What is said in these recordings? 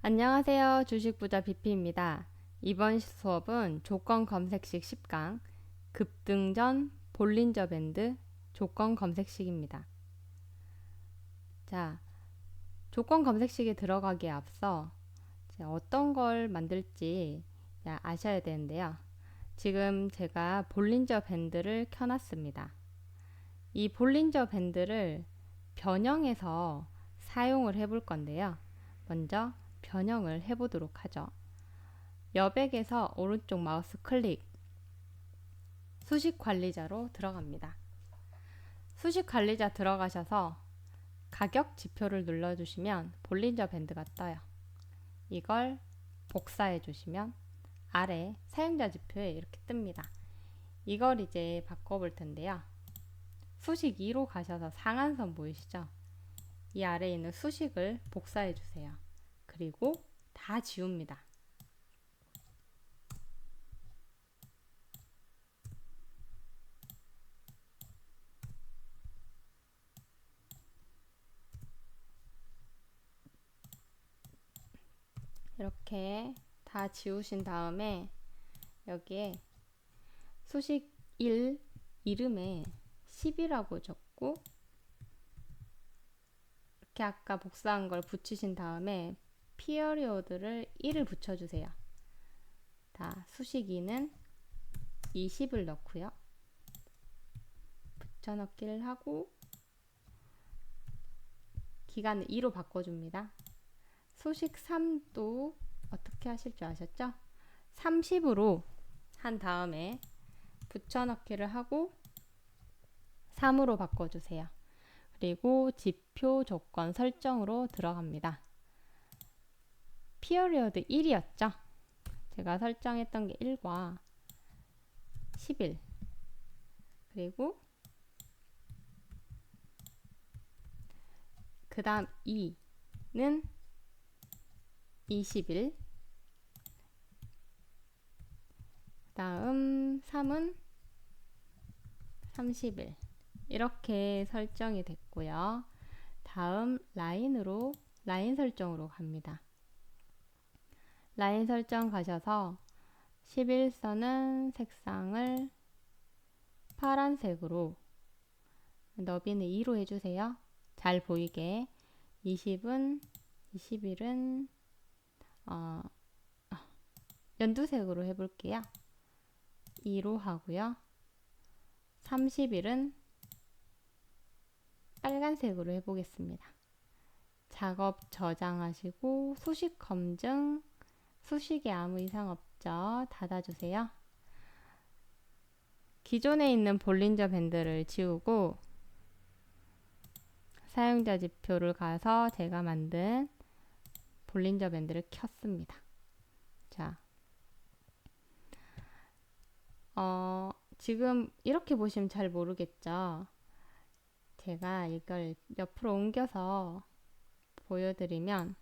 안녕하세요. 주식부자 BP입니다. 이번 수업은 조건 검색식 10강 급등전 볼린저 밴드 조건 검색식입니다. 자, 조건 검색식에 들어가기에 앞서 어떤 걸 만들지 아셔야 되는데요. 지금 제가 볼린저 밴드를 켜놨습니다. 이 볼린저 밴드를 변형해서 사용을 해볼 건데요. 먼저 변형을 해보도록 하죠. 여백에서 오른쪽 마우스 클릭 수식 관리자로 들어갑니다. 수식 관리자 들어가셔서 가격 지표를 눌러주시면 볼린저 밴드가 떠요. 이걸 복사해 주시면 아래 사용자 지표에 이렇게 뜹니다. 이걸 이제 바꿔볼 텐데요. 수식 2로 가셔서 상한선 보이시죠? 이 아래에 있는 수식을 복사해 주세요. 그리고 다 지웁니다. 이렇게 다 지우신 다음에 여기에 수식 1 이름에 10이라고 적고 이렇게 아까 복사한 걸 붙이신 다음에 피어리오드를 1을 붙여주세요. 다 수식이는 20을 넣고요. 붙여넣기를 하고 기간을 2로 바꿔줍니다. 수식 3도 어떻게 하실 줄 아셨죠? 30으로 한 다음에 붙여넣기를 하고 3으로 바꿔주세요. 그리고 지표 조건 설정으로 들어갑니다. 피어리어드 1이었죠. 제가 설정했던 게 1과 11 그리고 그 다음 2는 20일 다음 3은 30일 이렇게 설정이 됐고요. 다음 라인으로 라인 설정으로 갑니다. 라인 설정 가셔서 11선은 색상을 파란색으로 너비는 2로 해주세요. 잘 보이게 20은 21은 어, 연두색으로 해볼게요. 2로 하고요. 30일은 빨간색으로 해보겠습니다. 작업 저장하시고 소식 검증 수식에 아무 이상 없죠. 닫아주세요. 기존에 있는 볼린저 밴드를 지우고 사용자 지표를 가서 제가 만든 볼린저 밴드를 켰습니다. 자, 어, 지금 이렇게 보시면 잘 모르겠죠. 제가 이걸 옆으로 옮겨서 보여드리면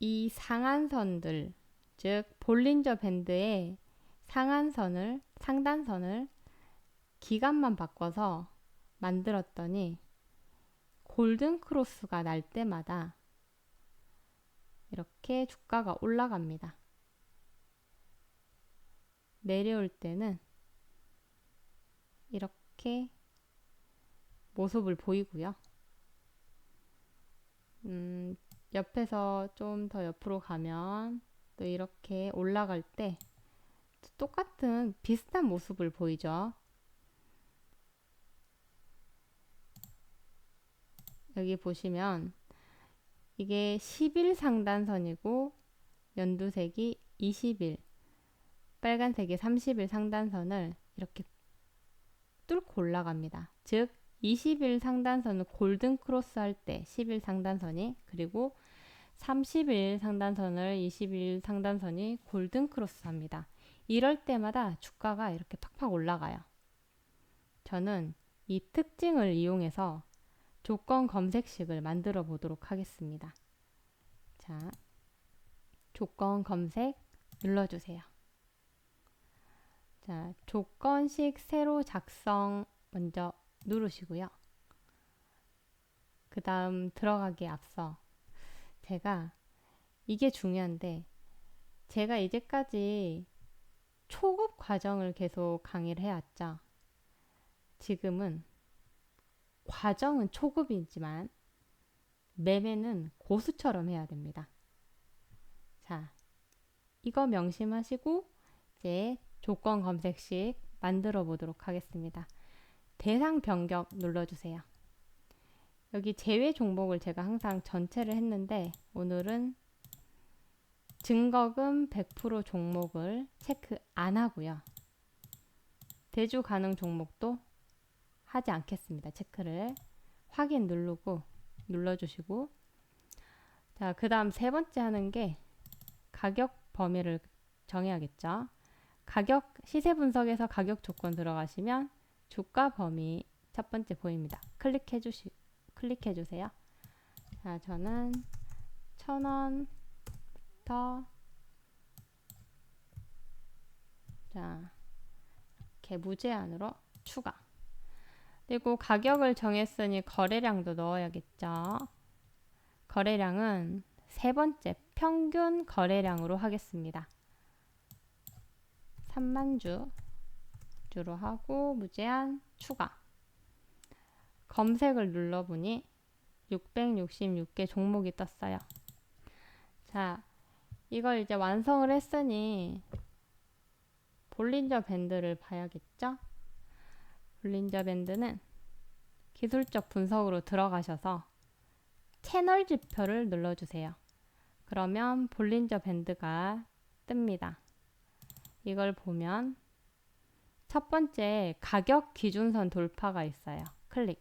이 상한선들, 즉 볼린저 밴드의 상한선을 상단선을 기간만 바꿔서 만들었더니 골든 크로스가 날 때마다 이렇게 주가가 올라갑니다. 내려올 때는 이렇게 모습을 보이고요. 음, 옆에서 좀 더 옆으로 가면 또 이렇게 올라갈 때 똑같은 비슷한 모습을 보이죠. 여기 보시면 이게 10일 상단선이고 연두색이 20일 빨간색이 30일 상단선을 이렇게 뚫고 올라갑니다. 즉 20일 상단선은 골든 크로스 할 때 10일 상단선이 그리고 30일 상단선을 20일 상단선이 골든 크로스 합니다. 이럴 때마다 주가가 이렇게 팍팍 올라가요. 저는 이 특징을 이용해서 조건 검색식을 만들어 보도록 하겠습니다. 자, 조건 검색 눌러주세요. 자, 조건식 새로 작성 먼저 누르시고요. 그 다음 들어가기에 앞서 제가 이게 중요한데 제가 이제까지 초급 과정을 계속 강의를 해왔죠. 지금은 과정은 초급이지만 매매는 고수처럼 해야 됩니다. 자, 이거 명심하시고 이제 조건 검색식 만들어 보도록 하겠습니다. 대상 변경 눌러주세요. 여기 제외 종목을 제가 항상 전체를 했는데 오늘은 증거금 100% 종목을 체크 안 하고요. 대주 가능 종목도 하지 않겠습니다. 체크를 확인 누르고 눌러주시고 자, 그 다음 세 번째 하는 게 가격 범위를 정해야겠죠. 가격 시세 분석에서 가격 조건 들어가시면 주가 범위 첫 번째 보입니다. 클릭해 주시 클릭해 주세요. 자, 저는 천 원부터 자, 이렇게 무제한으로 추가. 그리고 가격을 정했으니 거래량도 넣어야겠죠. 거래량은 세 번째 평균 거래량으로 하겠습니다. 3만 주 주로 하고 무제한 추가. 검색을 눌러보니 666개 종목이 떴어요. 자, 이걸 이제 완성을 했으니 볼린저 밴드를 봐야겠죠? 볼린저 밴드는 기술적 분석으로 들어가셔서 채널 지표를 눌러주세요. 그러면 볼린저 밴드가 뜹니다. 이걸 보면 첫 번째 가격 기준선 돌파가 있어요. 클릭.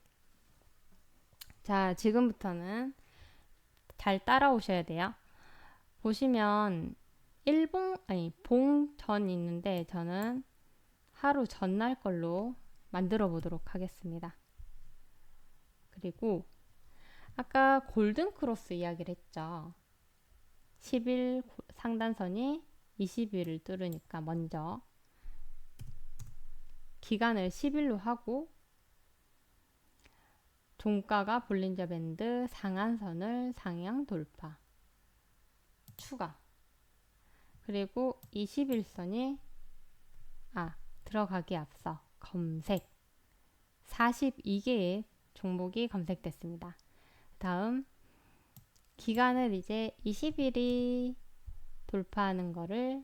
자, 지금부터는 잘 따라오셔야 돼요. 보시면 일봉 아니 봉전 있는데 저는 하루 전날 걸로 만들어 보도록 하겠습니다. 그리고 아까 골든 크로스 이야기를 했죠. 10일 상단선이 20일을 뚫으니까 먼저 기간을 10일로 하고 종가가 볼린저 밴드 상한선을 상향 돌파 추가 그리고 21선이 아 들어가기 앞서 검색 42개의 종목이 검색됐습니다. 다음 기간을 이제 20일이 돌파하는 거를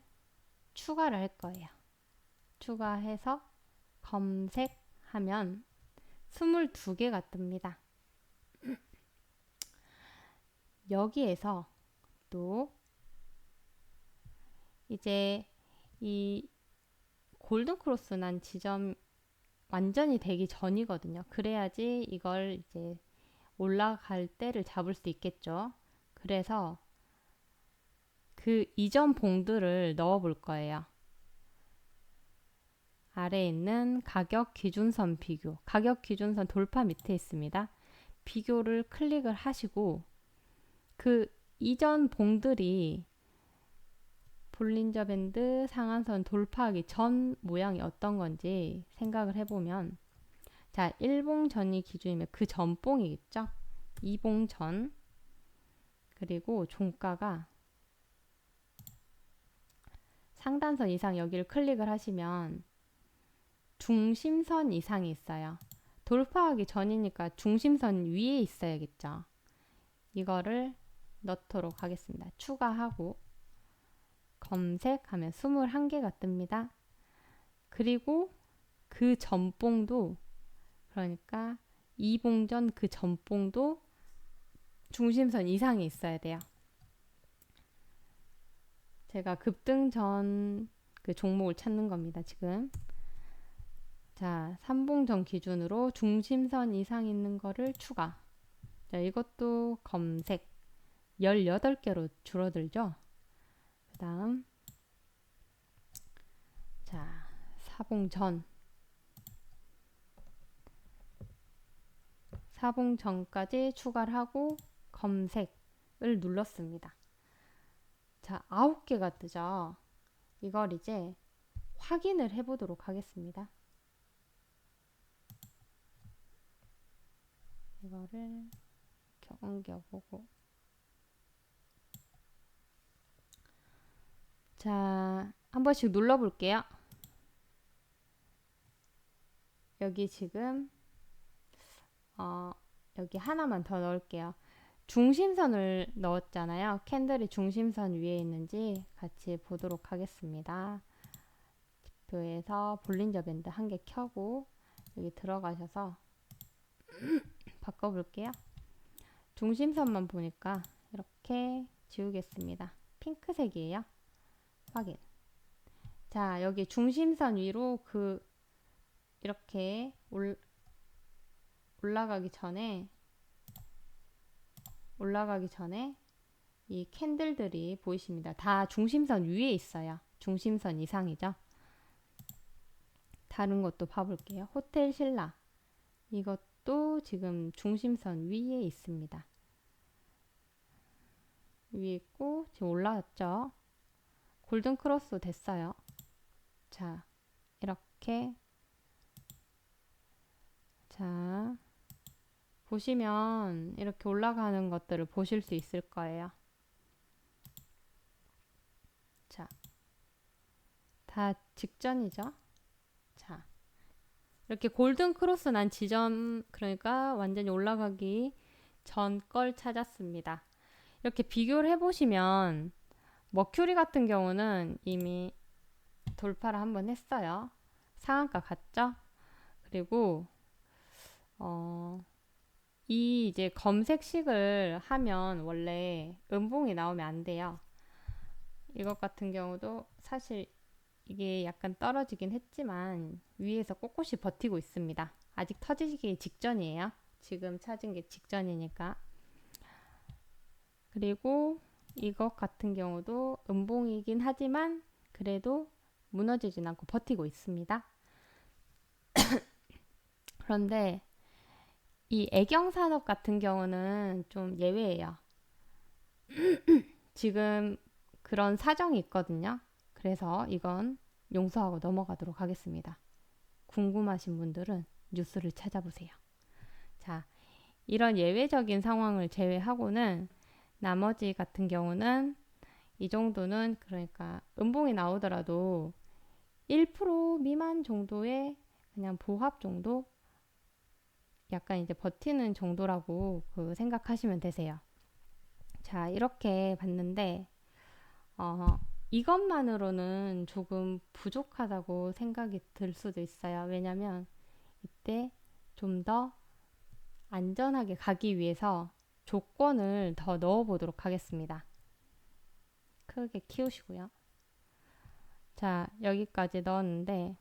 추가를 할 거예요. 추가해서 검색하면 22개가 뜹니다. 여기에서 또 이제 이 골든 크로스 난 지점 완전히 되기 전이거든요. 그래야지 이걸 이제 올라갈 때를 잡을 수 있겠죠. 그래서 그 이전 봉들을 넣어 볼 거예요. 아래에 있는 가격 기준선 비교, 가격 기준선 돌파 밑에 있습니다. 비교를 클릭을 하시고 그 이전 봉들이 볼린저 밴드 상한선 돌파하기 전 모양이 어떤 건지 생각을 해보면 자 1봉 전이 기준이면 그 전봉이겠죠 2봉 전 그리고 종가가 상단선 이상 여기를 클릭을 하시면 중심선 이상이 있어요 돌파하기 전이니까 중심선 위에 있어야겠죠 이거를 넣도록 하겠습니다 추가하고 검색하면 21개가 뜹니다. 그리고 그 전봉도 그러니까 이 봉전 그 전봉도 중심선 이상이 있어야 돼요. 제가 급등 전 그 종목을 찾는 겁니다, 지금. 자, 3봉전 기준으로 중심선 이상 있는 거를 추가. 자, 이것도 검색. 18개로 줄어들죠? 다음 자 사봉전 사봉전까지 추가를 하고 검색을 눌렀습니다. 자, 아홉 개가 뜨죠. 이걸 이제 확인을 해보도록 하겠습니다. 이거를 옮겨보고 자, 한 번씩 눌러볼게요. 여기 지금 어, 여기 하나만 더 넣을게요. 중심선을 넣었잖아요. 캔들이 중심선 위에 있는지 같이 보도록 하겠습니다. 지표에서 볼린저 밴드 한 개 켜고 여기 들어가셔서 바꿔볼게요. 중심선만 보니까 이렇게 지우겠습니다. 핑크색이에요. 확인. 자, 여기 중심선 위로 그 이렇게 올, 올라가기 전에 올라가기 전에 이 캔들들이 보이십니다. 다 중심선 위에 있어요. 중심선 이상이죠. 다른 것도 봐볼게요. 호텔 신라 이것 도 지금 중심선 위에 있습니다. 위에 있고 지금 올라왔죠. 골든 크로스 됐어요. 자, 이렇게 자, 보시면 이렇게 올라가는 것들을 보실 수 있을 거예요. 자, 다 직전이죠. 자, 이렇게 골든 크로스 난 지점, 그러니까 완전히 올라가기 전 걸 찾았습니다. 이렇게 비교를 해보시면 머큐리 같은 경우는 이미 돌파를 한번 했어요. 상한가 갔죠? 그리고 어, 이 이제 검색식을 하면 원래 음봉이 나오면 안 돼요. 이것 같은 경우도 사실 이게 약간 떨어지긴 했지만 위에서 꼿꼿이 버티고 있습니다. 아직 터지기 직전이에요. 지금 찾은 게 직전이니까. 그리고 이것 같은 경우도 음봉이긴 하지만 그래도 무너지진 않고 버티고 있습니다. 그런데 이 애경 산업 같은 경우는 좀 예외예요. 지금 그런 사정이 있거든요. 그래서 이건 용서하고 넘어가도록 하겠습니다. 궁금하신 분들은 뉴스를 찾아보세요. 자, 이런 예외적인 상황을 제외하고는 나머지 같은 경우는 이 정도는 그러니까 음봉이 나오더라도 1% 미만 정도의 그냥 보합 정도 약간 이제 버티는 정도라고 그 생각하시면 되세요. 자, 이렇게 봤는데, 어, 이것만으로는 조금 부족하다고 생각이 들 수도 있어요. 왜냐면 이때 좀 더 안전하게 가기 위해서 조건을 더 넣어 보도록 하겠습니다. 크게 키우시고요. 자, 여기까지 넣었는데,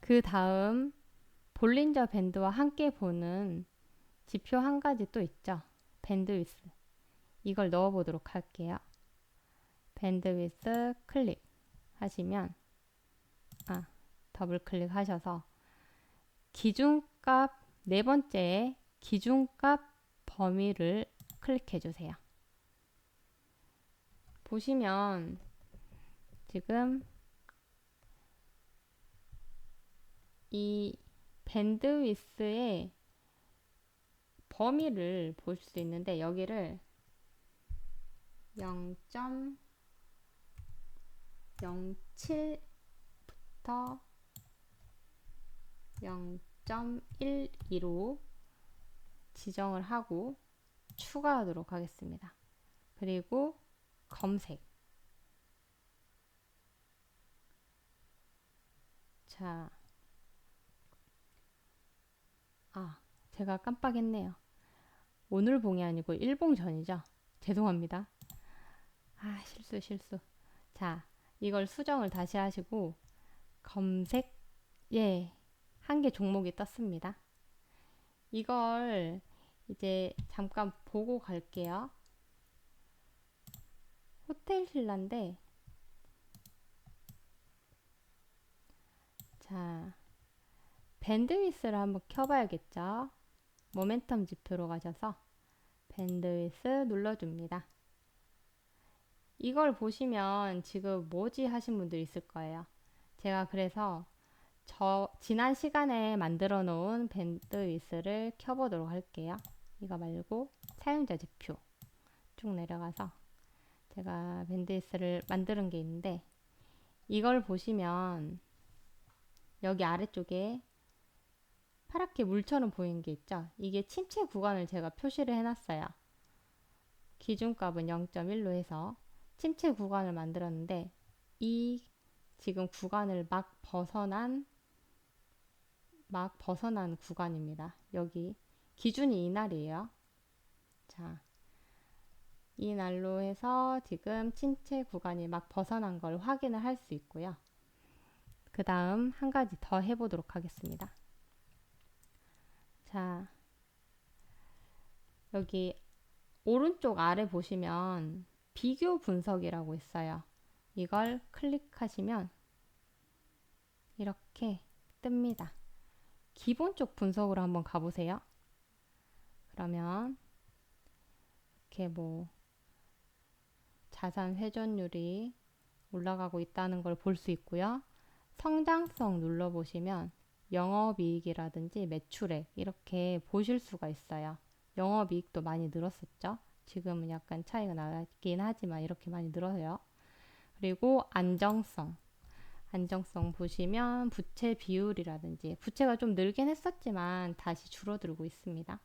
그 다음 볼린저 밴드와 함께 보는 지표 한 가지 또 있죠. 밴드위스. 이걸 넣어 보도록 할게요. 밴드위스 클릭 하시면 아 더블 클릭하셔서 기준값 네 번째 기준값 범위를 클릭해 주세요. 보시면 지금 이 밴드위스의 범위를 볼 수 있는데 여기를 0.07부터 0.12로 지정을 하고 추가하도록 하겠습니다. 그리고 검색 자 아, 제가 깜빡했네요. 오늘 봉이 아니고 일봉 전이죠. 죄송합니다. 아, 실수, 실수. 자, 이걸 수정을 다시 하시고, 검색, 예, 한 개 종목이 떴습니다. 이걸 이제 잠깐 보고 갈게요. 호텔 신라인데, 자, 밴드위스를 한번 켜봐야겠죠. 모멘텀 지표로 가셔서 밴드위스 눌러줍니다. 이걸 보시면 지금 뭐지 하신 분들 있을 거예요. 제가 그래서 저 지난 시간에 만들어 놓은 밴드 위스를 켜보도록 할게요. 이거 말고 사용자 지표 쭉 내려가서 제가 밴드에스를 만드는 게 있는데 이걸 보시면 여기 아래쪽에 파랗게 물처럼 보이는 게 있죠. 이게 침체 구간을 제가 표시를 해놨어요. 기준값은 0.1로 해서 침체 구간을 만들었는데 이 지금 구간을 막 벗어난 막 벗어난 구간입니다. 여기 기준이 이날이에요. 자, 이 날로 해서 지금 침체 구간이 막 벗어난 걸 확인을 할 수 있고요. 그 다음 한 가지 더 해보도록 하겠습니다. 자, 여기 오른쪽 아래 보시면 비교 분석이라고 있어요. 이걸 클릭하시면 이렇게 뜹니다. 기본 쪽 분석으로 한번 가보세요. 그러면 이렇게 뭐 자산 회전율이 올라가고 있다는 걸 볼 수 있고요. 성장성 눌러보시면 영업이익이라든지 매출액 이렇게 보실 수가 있어요. 영업이익도 많이 늘었었죠. 지금은 약간 차이가 나긴 하지만 이렇게 많이 늘어요. 그리고 안정성. 안정성 보시면 부채 비율이라든지 부채가 좀 늘긴 했었지만 다시 줄어들고 있습니다.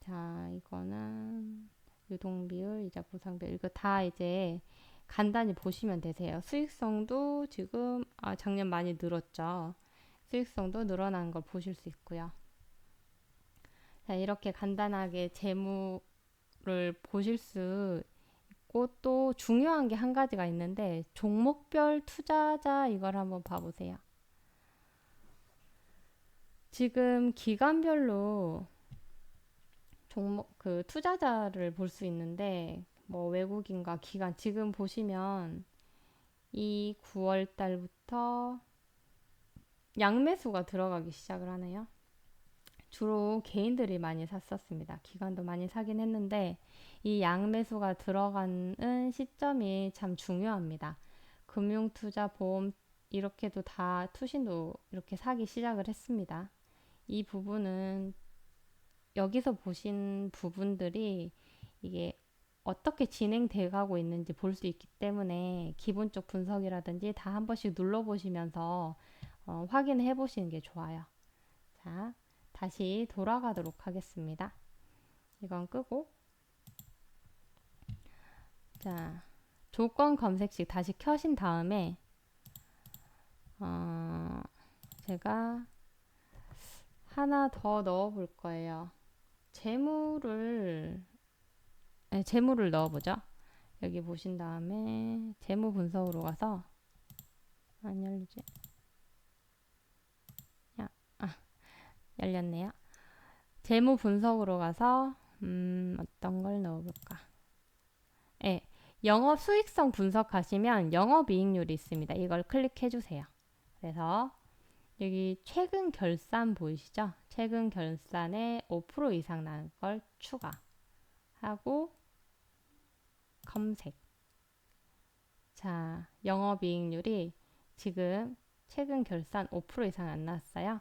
자, 이거는 유동 비율, 이자 보상 비율 이거 다 이제 간단히 보시면 되세요. 수익성도 지금 아, 작년 많이 늘었죠. 수익성도 늘어난 걸 보실 수 있고요. 자, 이렇게 간단하게 재무 를 보실 수 있고 또 중요한 게 한 가지가 있는데 종목별 투자자 이걸 한번 봐보세요. 지금 기간별로 종목 그 투자자를 볼 수 있는데 뭐 외국인과 기관 지금 보시면 이 9월 달부터 양매수가 들어가기 시작을 하네요. 주로 개인들이 많이 샀었습니다. 기관도 많이 사긴 했는데 이 양매수가 들어가는 시점이 참 중요합니다. 금융 투자, 보험 이렇게도 다 투신도 이렇게 사기 시작을 했습니다. 이 부분은 여기서 보신 부분들이 이게 어떻게 진행돼 가고 있는지 볼 수 있기 때문에 기본적 분석이라든지 다 한 번씩 눌러 보시면서 어, 확인해 보시는 게 좋아요. 자, 다시 돌아가도록 하겠습니다. 이건 끄고 자, 조건 검색식 다시 켜신 다음에 어, 제가 하나 더 넣어 볼 거예요. 재무를 네, 재무를 넣어 보죠. 여기 보신 다음에 재무 분석으로 가서 안 열리지? 야, 아, 열렸네요. 재무 분석으로 가서 음, 어떤 걸 넣어볼까? 네, 영업 수익성 분석하시면 영업 이익률이 있습니다. 이걸 클릭해 주세요. 그래서 여기 최근 결산 보이시죠? 최근 결산에 5% 이상 나는 걸 추가하고 검색. 자, 영업이익률이 지금 최근 결산 5% 이상 안 나왔어요.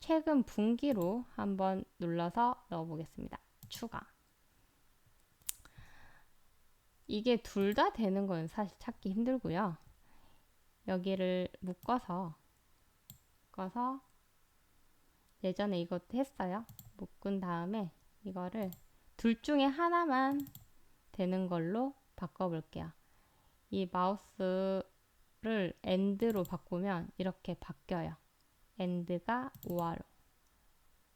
최근 분기로 한번 눌러서 넣어보겠습니다. 추가. 이게 둘 다 되는 건 사실 찾기 힘들고요. 여기를 묶어서 묶어서 예전에 이것도 했어요. 묶은 다음에 이거를 둘 중에 하나만 되는 걸로 바꿔볼게요. 이 마우스를 엔드로 바꾸면 이렇게 바뀌어요. 엔드가 우아로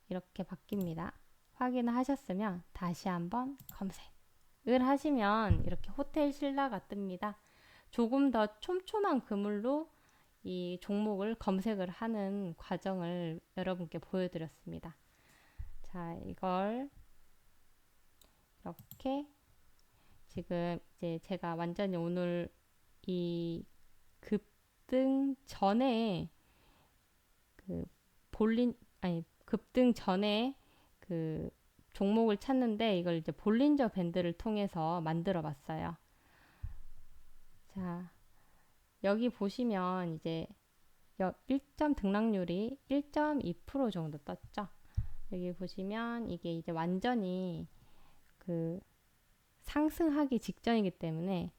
이렇게 바뀝니다. 확인을 하셨으면 다시 한번 검색을 하시면 이렇게 호텔 신라가 뜹니다. 조금 더 촘촘한 그물로 이 종목을 검색을 하는 과정을 여러분께 보여드렸습니다. 자, 이걸 이렇게 지금 이제 제가 완전히 오늘 이 급등 전에 그 볼린 아니 급등 전에 그 종목을 찾는데 이걸 이제 볼린저 밴드를 통해서 만들어 봤어요. 자, 여기 보시면 이제 1점 등락률이 1.2% 정도 떴죠. 여기 보시면 이게 이제 완전히 그 상승하기 직전이기 때문에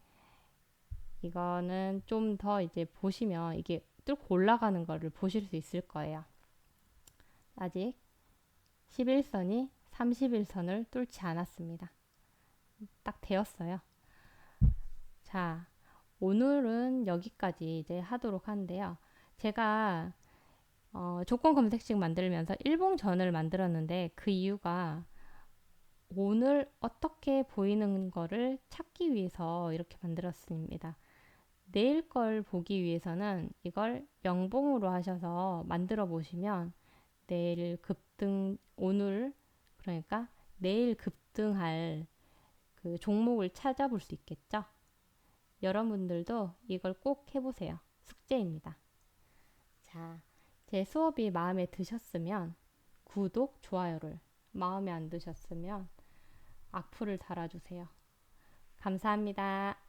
이거는 좀 더 이제 보시면 이게 뚫고 올라가는 거를 보실 수 있을 거예요. 아직 11선이 31선을 뚫지 않았습니다. 딱 되었어요. 자, 오늘은 여기까지 이제 하도록 하는데요. 제가 어, 조건 검색식 만들면서 일봉전을 만들었는데 그 이유가 오늘 어떻게 보이는 거를 찾기 위해서 이렇게 만들었습니다. 내일 걸 보기 위해서는 이걸 명봉으로 하셔서 만들어 보시면 내일 급등 오늘 그러니까 내일 급등할 그 종목을 찾아볼 수 있겠죠. 여러분들도 이걸 꼭 해보세요. 숙제입니다. 자, 제 수업이 마음에 드셨으면 구독, 좋아요를 마음에 안 드셨으면 악플을 달아주세요. 감사합니다.